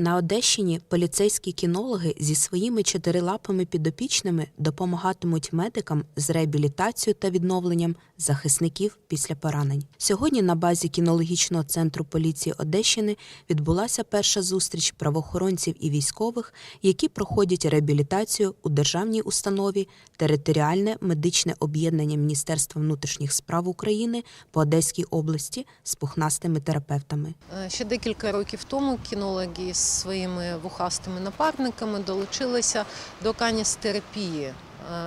На Одещині поліцейські кінологи зі своїми чотирилапими підопічними допомагатимуть медикам з реабілітацією та відновленням захисників після поранень. Сьогодні на базі кінологічного центру поліції Одещини відбулася перша зустріч правоохоронців і військових, які проходять реабілітацію у державній установі Територіальне медичне об'єднання Міністерства внутрішніх справ України по Одеській області з пухнастими терапевтами. Е, Ще декілька років тому кінологи з своїми вухастими напарниками долучилися до каністерапії.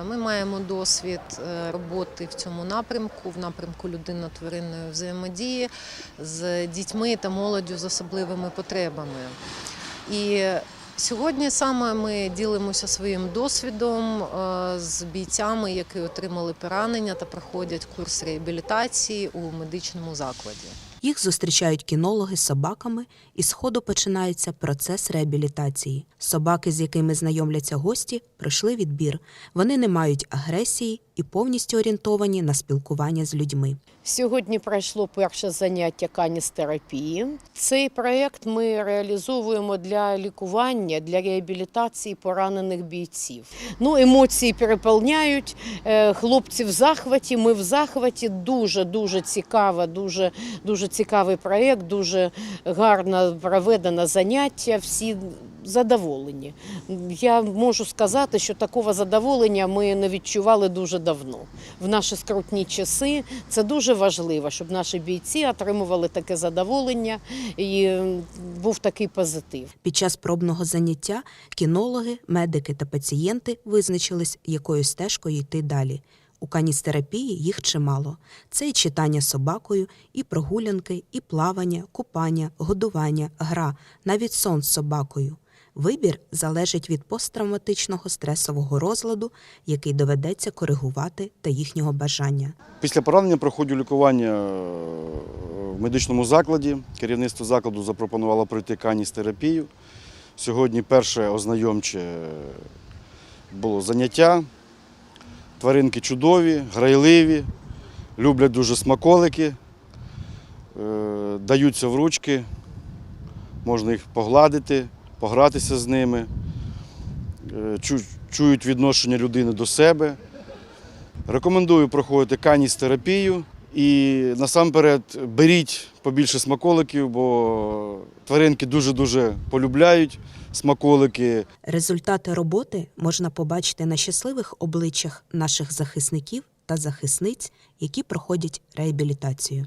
Е, Ми маємо досвід е, роботи в цьому напрямку, в напрямку людинно-тваринної взаємодії з дітьми та молоддю з особливими потребами. І сьогодні саме ми ділимося своїм досвідом е, з бійцями, які отримали поранення та проходять курс реабілітації у медичному закладі. Їх зустрічають кінологи з собаками, і з ходу починається процес реабілітації. Собаки, з якими знайомляться гості, пройшли відбір. Вони не мають агресії і повністю орієнтовані на спілкування з людьми. Сьогодні пройшло перше заняття каністерапії. Цей проєкт ми реалізовуємо для лікування, для реабілітації поранених бійців. Ну, емоції переповняють. е, Хлопці в захваті. Ми в захваті. Дуже дуже цікаво, дуже дуже цікавий проєкт, дуже гарно проведено заняття. Всі задоволені. Я можу сказати, що такого задоволення ми не відчували дуже давно. В наші скрутні часи це дуже важливо, щоб наші бійці отримували таке задоволення і був такий позитив. Під час пробного заняття кінологи, медики та пацієнти визначились, якою стежкою йти далі. У каністерапії їх чимало. Це і читання собакою, і прогулянки, і плавання, купання, годування, гра, навіть сон з собакою. Вибір залежить від посттравматичного стресового розладу, який доведеться коригувати та їхнього бажання. Після поранення проходжу лікування е, в медичному закладі. Керівництво закладу запропонувало пройти каністерапію. Сьогодні перше ознайомче було заняття. Тваринки чудові, грайливі, люблять дуже смаколики, е, даються в ручки, можна їх погладити, погратися з ними, е, чують відношення людини до себе. Рекомендую проходити каністерапію і насамперед беріть побільше смаколиків, бо тваринки дуже-дуже полюбляють смаколики. Результати роботи можна побачити на щасливих обличчях наших захисників та захисниць, які проходять реабілітацію.